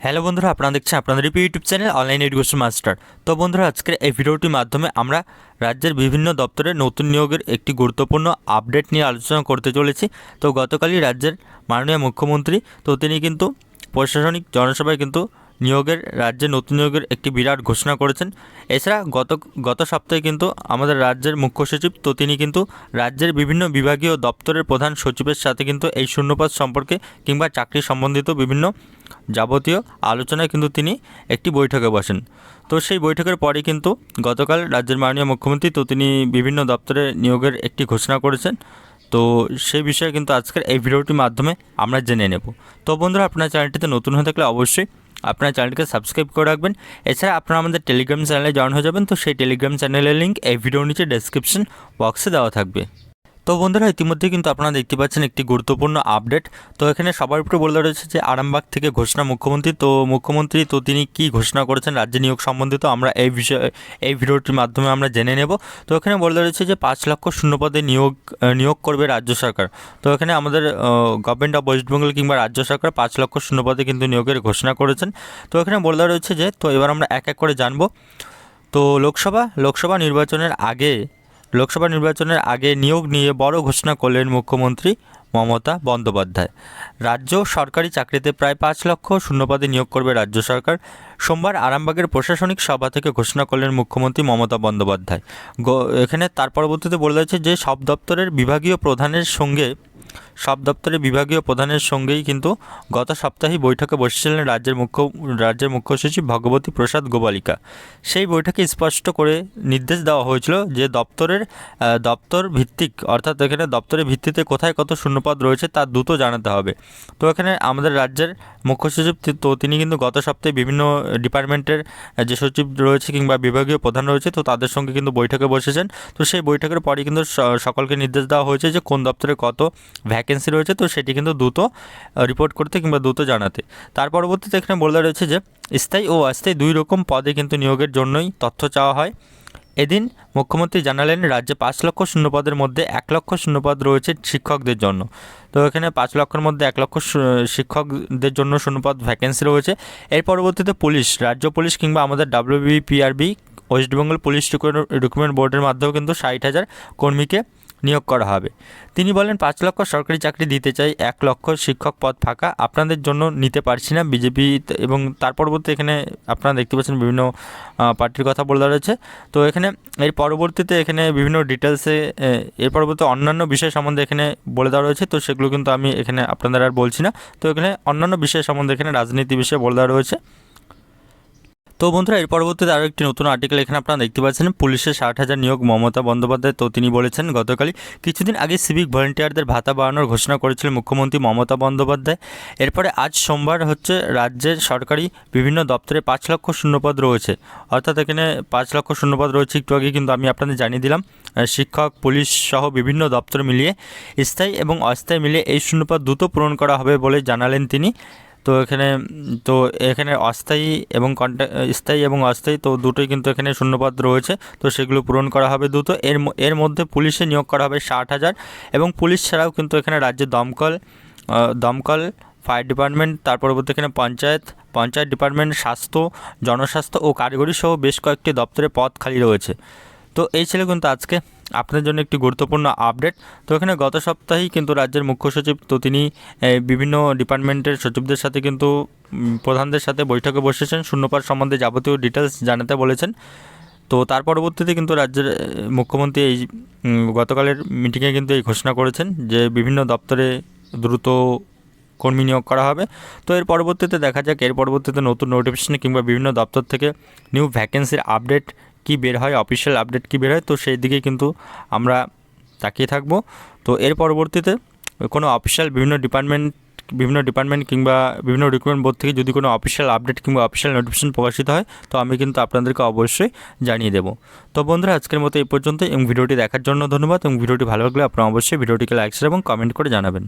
Hello বন্ধুরা, আপনারা দেখছেন আপনাদের YouTube channel online education master. তো বন্ধুরা, আজকের এই ভিডিওটির মাধ্যমে আমরা রাজ্যের বিভিন্ন দপ্তরে নতুন নিয়োগের একটি গুরুত্বপূর্ণ আপডেট নিয়ে আলোচনা করতে চলেছি। তো গতকালই রাজ্যের মাননীয় মুখ্যমন্ত্রী তো তিনি কিন্তু প্রশাসনিক জনসভায় কিন্তু নিয়োগের, রাজ্যে নতুন নিয়োগের একটি বিরাট ঘোষণা করেছেন। এছাড়া গত গত সপ্তাহে কিন্তু আমাদের রাজ্যের মুখ্য সচিব তো তিনি কিন্তু রাজ্যের বিভিন্ন বিভাগীয় দপ্তরের প্রধান সচিবের সাথে কিন্তু এই শূন্যপদ সম্পর্কে কিংবা চাকরি সম্বন্ধিত বিভিন্ন যাবতীয় আলোচনায় কিন্তু তিনি একটি বৈঠকে বসেন। তো সেই বৈঠকের পরে কিন্তু গতকাল রাজ্যের মাননীয় মুখ্যমন্ত্রী তো তিনি বিভিন্ন দপ্তরে নিয়োগের একটি ঘোষণা করেছেন। তো সেই বিষয়ে কিন্তু আজকের এই ভিডিওটির মাধ্যমে আমরা জেনে নেব। তো বন্ধুরা, আপনার চ্যানেলটিতে নতুন হয়ে থাকলে অবশ্যই আপনার চ্যানেলকে সাবস্ক্রাইব করে রাখবেন। এছাড়া আপনারা আমাদের টেলিগ্রাম চ্যানেলে জয়েন হয়ে যাবেন। তো সেই টেলিগ্রাম চ্যানেলের লিঙ্ক এই ভিডিওর নিচে ডেসক্রিপশন বক্সে দেওয়া থাকবে। তো বন্ধুরা ইতিমধ্যে কিন্তু আপনারা দেখতে পাচ্ছেন একটি গুরুত্বপূর্ণ আপডেট তো এখানে সবার উপরে বলে রয়েছে যে, আরামবাগ থেকে ঘোষণা মুখ্যমন্ত্রী। তো মুখ্যমন্ত্রী, তো তিনি কি ঘোষণা করেছেন রাজ্য নিয়োগ সম্বন্ধিত আমরা এই বিষয়ে, এই ভিডিওটির মাধ্যমে আমরা জেনে নেব। তো এখানে বলে রয়েছে যে, পাঁচ লক্ষ শূন্যপদে নিয়োগ নিয়োগ করবে রাজ্য সরকার। তো এখানে আমাদের গভর্নমেন্ট অফ ওয়েস্ট বেঙ্গল কিংবা রাজ্য সরকার পাঁচ লক্ষ শূন্যপদে কিন্তু নিয়োগের ঘোষণা করেছেন। তো এখানে বলে রয়েছে যে, তো এবার আমরা এক এক করে জানব। তো লোকসভা লোকসভা নির্বাচনের আগে লোকসভা নির্বাচনের আগে নিয়োগ নিয়ে বড় ঘোষণা করলেন মুখ্যমন্ত্রী মমতা বন্দ্যোপাধ্যায়। রাজ্য সরকারি চাকরিতে প্রায় পাঁচ লক্ষ শূন্যপদে নিয়োগ করবে রাজ্য সরকার। সোমবার আরামবাগের প্রশাসনিক সভা থেকে ঘোষণা করলেন মুখ্যমন্ত্রী মমতা বন্দ্যোপাধ্যায়। এখানে তার পরবর্তীতে বলে রয়েছে যে, সব দপ্তরের বিভাগীয় প্রধানের সঙ্গে, সব দপ্তরের বিভাগীয় প্রধানের সঙ্গেই কিন্তু গত সপ্তাহে বৈঠকে বসেছিলেন রাজ্যের মুখ্য রাজ্যের মুখ্য সচিব ভগবতী প্রসাদ গোপালিকা। সেই বৈঠকে স্পষ্ট করে নির্দেশ দেওয়া হয়েছিল যে, দপ্তরের দপ্তর ভিত্তিক, অর্থাৎ এখানে দপ্তরের ভিত্তিতে কোথায় কত শূন্যপদ রয়েছে তা দ্রুত জানাতে হবে। তো এখানে আমাদের রাজ্যের মুখ্য সচিব তো তিনি কিন্তু গত সপ্তাহে বিভিন্ন ডিপার্টমেন্টের যে সচিব রয়েছে কিংবা বিভাগীয় প্রধান রয়েছে, তো তাদের সঙ্গে কিন্তু বৈঠকে বসেছেন। তো সেই বৈঠকের পরে কিন্তু সকলকে নির্দেশ দেওয়া হয়েছে যে কোন দপ্তরে কত ভ্যাকেন্সি রয়েছে, তো সেটি কিন্তু দ্রুত রিপোর্ট করতে কিংবা দ্রুত জানাতে। তার পরবর্তীতে এখানে বলা রয়েছে যে স্থায়ী ও অস্থায়ী দুই রকম পদে কিন্তু নিয়োগের জন্যই তথ্য চাওয়া হয়। এদিন মুখ্যমন্ত্রী জানালেন, রাজ্যে পাঁচ লক্ষ শূন্যপদের মধ্যে এক লক্ষ শূন্যপদ রয়েছে শিক্ষকদের জন্য। তো এখানে পাঁচ লক্ষের মধ্যে এক লক্ষ শিক্ষকদের জন্য শূন্যপদ ভ্যাকেন্সি রয়েছে। এর পরবর্তীতে পুলিশ, রাজ্য পুলিশ কিংবা আমাদের WBPRB West Bengal police recruitment বোর্ডের মাধ্যমেও কিন্তু ষাট হাজার কর্মীকে নিয়োগ করা হবে। তিনি বলেন, পাঁচ লক্ষ সরকারি চাকরি দিতে চাই, এক লক্ষ শিক্ষক পদ ফাঁকা, আপনাদের জন্য নিতে পারছি না। বিজেপি এবং তার পরবর্তী এখানে আপনারা দেখতে পাচ্ছেন বিভিন্ন পার্টির কথা বলা রয়েছে। তো এখানে এর পরবর্তীতে এখানে বিভিন্ন ডিটেলসে এর পরবর্তী অন্যান্য বিষয় সম্বন্ধে এখানে বলে দেওয়া রয়েছে। তো সেগুলো কিন্তু আমি এখানে আপনাদের আর বলছি না। তো এখানে অন্যান্য বিষয় সম্বন্ধে এখানে রাজনীতি বিষয়ে বলে দেওয়া রয়েছে। তো বন্ধুরা, এর পরবর্তীতে আরও একটি নতুন আর্টিকেল এখানে আপনারা দেখতে পাচ্ছেন। পুলিশের ষাট হাজার নিয়োগ মমতা বন্দ্যোপাধ্যায়, তো তিনি বলেছেন, গতকালই কিছুদিন আগে সিভিক ভলেন্টিয়ারদের ভাতা বাড়ানোর ঘোষণা করেছিলেন মুখ্যমন্ত্রী মমতা বন্দ্যোপাধ্যায়। এরপরে আজ সোমবার হচ্ছে রাজ্যের সরকারি বিভিন্ন দপ্তরে পাঁচ লক্ষ শূন্যপদ রয়েছে। অর্থাৎ এখানে পাঁচ লক্ষ শূন্যপদ রয়েছে, একটু আগে কিন্তু আমি আপনাদের জানিয়ে দিলাম শিক্ষক, পুলিশ সহ বিভিন্ন দপ্তর মিলিয়ে স্থায়ী এবং অস্থায়ী মিলিয়ে এই শূন্যপদ দ্রুত পূরণ করা হবে বলে জানালেন তিনি। তো এখানে তো এখানে অস্থায়ী এবং কন্ট্যাক্ট স্থায়ী এবং অস্থায়ী, তো দুটোই কিন্তু এখানে শূন্যপদ রয়েছে। তো সেগুলো পূরণ করা হবে দ্রুত। এর এর মধ্যে পুলিশে নিয়োগ করা হবে ষাট হাজার এবং পুলিশ ছাড়াও কিন্তু এখানে রাজ্যে দমকল দমকল, ফায়ার ডিপার্টমেন্ট, তার পরবর্তী এখানে পঞ্চায়েত পঞ্চায়েত ডিপার্টমেন্ট, স্বাস্থ্য, জনস্বাস্থ্য ও কারিগরি সহ বেশ কয়েকটি দপ্তরে পদ খালি রয়েছে। তো এই ছিল কিন্তু আজকে আপনাদের জন্য একটি গুরুত্বপূর্ণ আপডেট তো এখানে গত সপ্তাহেই কিন্তু রাজ্যের মুখ্য সচিব তো তিনি বিভিন্ন ডিপার্টমেন্টের সচিবদের সাথে কিন্তু প্রধানদের সাথে বৈঠকে বসেছেন। শূন্যপাত সম্বন্ধে যাবতীয় ডিটেলস জানাতে বলেছেন। তো তার পরবর্তীতে কিন্তু রাজ্যের মুখ্যমন্ত্রী এই গতকালের মিটিংয়ে কিন্তু এই ঘোষণা করেছেন যে বিভিন্ন দপ্তরে দ্রুত কর্মী নিয়োগ করা হবে। তো এর পরবর্তীতে দেখা যাক, এর পরবর্তীতে নতুন নোটিফিকেশন কিংবা বিভিন্ন দপ্তর থেকে নিউ ভ্যাকেন্সির আপডেট কি বের হয় অফিসিয়াল আপডেট কি বের হয়, তো সেই দিকে কিন্তু আমরা তাকিয়ে থাকব। তো এর পরবর্তীতে কোনো অফিসিয়াল বিভিন্ন ডিপার্টমেন্ট বিভিন্ন ডিপার্টমেন্ট কিংবা বিভিন্ন রিক্রুটমেন্ট বোর্ড থেকে যদি কোনো অফিসিয়াল আপডেট কিংবা অফিসিয়াল নোটিফিকেশন প্রকাশিত হয়, তো আমি কিন্তু আপনাদেরকে অবশ্যই জানিয়ে দেবো। তো বন্ধুরা, আজকের মতো এই পর্যন্ত এবং ভিডিওটি দেখার জন্য ধন্যবাদ, এবং ভিডিওটি ভালো লাগলে আপনারা অবশ্যই ভিডিওটিকে লাইক এবং কমেন্ট করে জানাবেন।